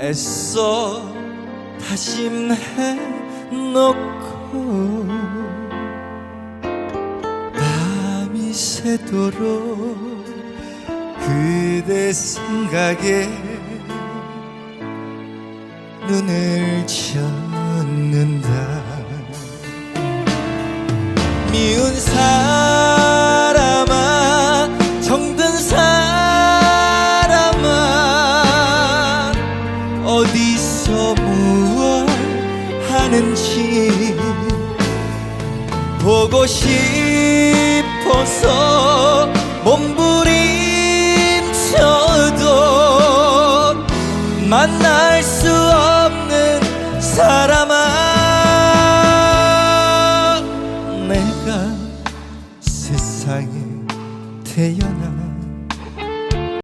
애써 다짐해 놓고 밤이 새도록 그대 생각에 눈을 젓는다. 미운 사람 어디서 무얼 하는지 보고 싶어서 몸부림쳐도 만날 수 없는 사람아 내가 세상에 태어나